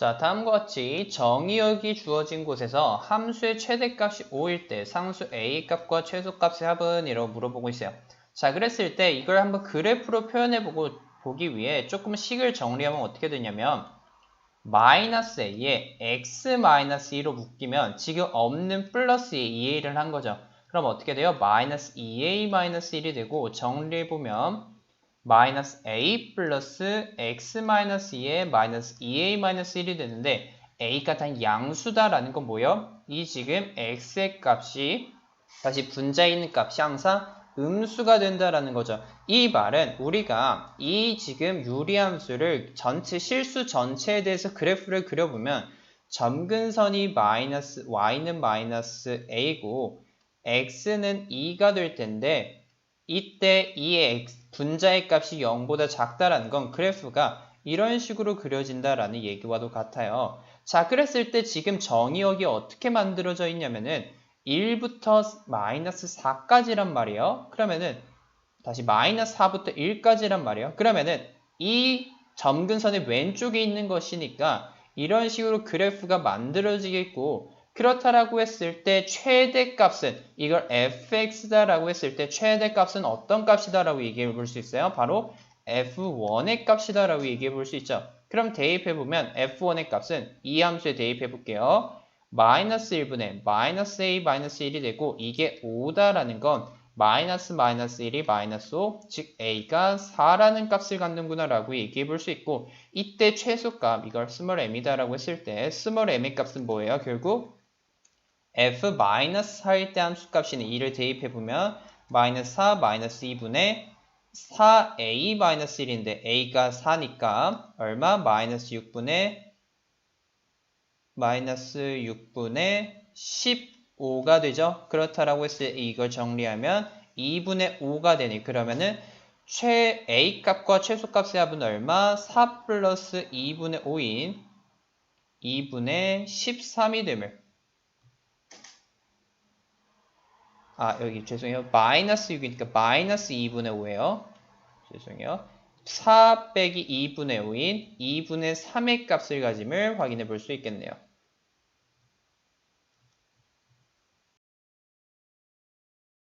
자, 다음과 같이 정의역이 주어진 곳에서 함수의 최대값이 5일 때 상수 a값과 최소값의 합은 이라고 물어보고 있어요. 자, 그랬을 때 이걸 한번 그래프로 표현해보고 보기 위해 조금 식을 정리하면 어떻게 되냐면 마이너스 a에 x 마이너스 2로 묶이면 지금 없는 플러스 2a를 한 거죠. 그럼 어떻게 돼요? 마이너스 2a 마이너스 1이 되고 정리해보면 마이너스 a 플러스 x 마이너스 2에 마이너스 2a 마이너스 1이 되는데 a가 단 양수다라는 건 뭐예요? 이 지금 x의 값이 다시 분자에 있는 값이 항상 음수가 된다라는 거죠. 이 말은 우리가 이 지금 유리함수를 전체 실수 전체에 대해서 그래프를 그려보면 점근선이 마이너스 y는 마이너스 a고 x는 2가 될 텐데 이때 이의 x, 분자의 값이 0보다 작다라는 건 그래프가 이런 식으로 그려진다라는 얘기와도 같아요. 자, 그랬을 때 지금 정의역이 어떻게 만들어져 있냐면은 1부터 마이너스 4까지란 말이에요. 그러면은 다시 마이너스 4부터 1까지란 말이에요. 그러면은 이 점근선의 왼쪽에 있는 것이니까 이런 식으로 그래프가 만들어지겠고 그렇다라고 했을 때 최대 값은 이걸 fx다라고 했을 때 최대 값은 어떤 값이다라고 얘기해 볼 수 있어요? 바로 f1의 값이다라고 얘기해 볼 수 있죠. 그럼 대입해 보면 f1의 값은 이 함수에 대입해 볼게요. 마이너스 1분의 마이너스 a 마이너스 1이 되고 이게 5다라는 건 마이너스 마이너스 1이 마이너스 5, 즉 a가 4라는 값을 갖는구나 라고 얘기해 볼 수 있고 이때 최소값 이걸 스몰 m이다 라고 했을 때 스몰 m의 값은 뭐예요? 결국 f 마이너스 4일 때 함수 값인 2를 대입해 보면 마이너스 4 마이너스 2분의 4a 마이너스 1인데 a가 4니까 얼마? 마이너스 6분의 마이너스 6분의 15가 되죠. 그렇다라고 했을 때 이걸 정리하면 2분의 5가 되니 그러면은 최 a 값과 최소 값의 합은 얼마? 4 플러스 2분의 5인 2분의 13이 되면 아 여기 죄송해요. 마이너스 6이니까 마이너스 2분의 5예요. 죄송해요. 4 빼기 2분의 5인 2분의 3의 값을 가짐을 확인해 볼 수 있겠네요